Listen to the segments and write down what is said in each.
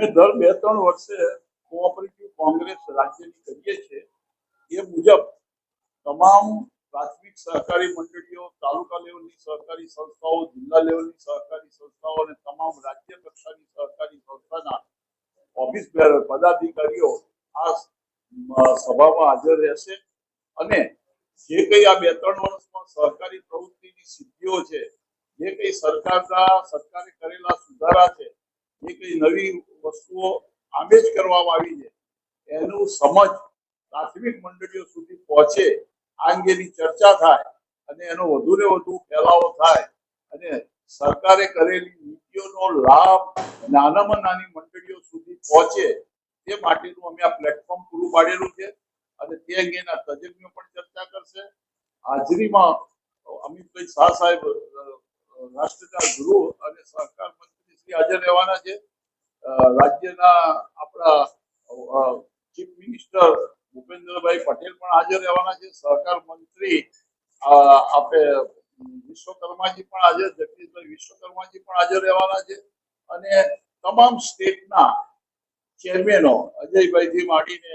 અમે દર બે ત્રણ વર્ષે કોઓપરેટિવ કોંગ્રેસ રાજ્યની કરીએ છીએ. એ મુજબ તમામ પ્રાથમિક સહકારી મંડળીઓ, તાલુકા લેવલની સહકારી સંસ્થાઓ, જિલ્લા લેવલની સહકારી સંસ્થાઓ અને તમામ રાજ્ય કક્ષાની સહકારી સંસ્થાના ઓફિસ પદાધિકારીઓ આ સભામાં હાજર રહેશે. અને જે કઈ આ બે ત્રણ વર્ષમાં સહકારી પ્રવૃત્તિની સિદ્ધિઓ છે, જે કઈ સરકારના, સરકારે કરેલા સુધારા છે કઈ નવી વસ્તુઓ આમે જ કરવામાં આવી છે. એનું સમજ પ્રાથમિક મંડળીઓ સુધી પહોંચે આ અંગેની ચર્ચા થાય અને એનો વધુ ને વધુ ફેલાવો થાય અને સરકારે કરેલી નીતિઓનો લાભ નાનામાં નાની મંડળીઓ સુધી પહોંચે તે માટેનું અમે આ પ્લેટફોર્મ પૂરું પાડેલું છે અને તે અંગેના તજજ્ઞો પણ ચર્ચા કરશે. હાજરીમાં અમિતભાઈ શાહ સાહેબ રાષ્ટ્રના ગૃહ અને સહકાર હાજર રહેવાના છે. રાજ્યના આપણા ચીફ મિનિસ્ટર ભૂપેન્દ્રભાઈ પટેલ પણ હાજર રહેવાના છે. સહકાર મંત્રી આપે વિશ્વકર્માજી પણ હાજર, જગદીશભાઈ વિશ્વકર્માજી પણ હાજર રહેવાના છે. અને તમામ સ્ટેટના ચેરમેનો અજયભાઈથી માંડીને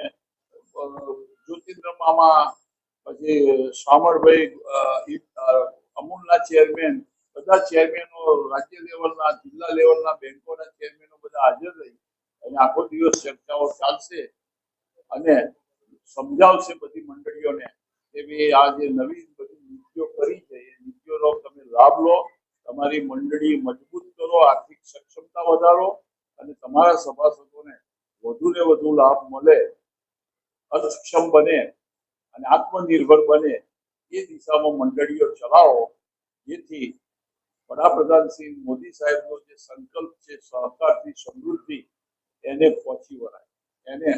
જ્યોતિન્દ્ર મામા, પછી શામળભાઈ અમૂલના ચેરમેન બધા ચેરમેનો રાજ્ય લેવલના જિલ્લા લેવલના બેંકોના ચેરમેનો બધા હાજર રહી અને આખો દિવસ ચર્ચાઓ ચાલશે અને સમજાવશે બધી મંડળીઓને કે ભાઈ, આ જે નવી બધી નીતિઓ કરી છે, એ નીતિઓનો તમે લાભ લો, તમારી મંડળી મજબૂત કરો, આર્થિક સક્ષમતા વધારો અને તમારા સભાસદોને વધુ ને વધુ લાભ મળે અસક્ષમ બને અને આત્મનિર્ભર બને, એ દિશામાં મંડળીઓ ચલાવો, જેથી વડાપ્રધાન શ્રી મોદી સાહેબનો જે સંકલ્પ છે સહકારથી સમૃદ્ધિ એને પહોંચી વળાય. એને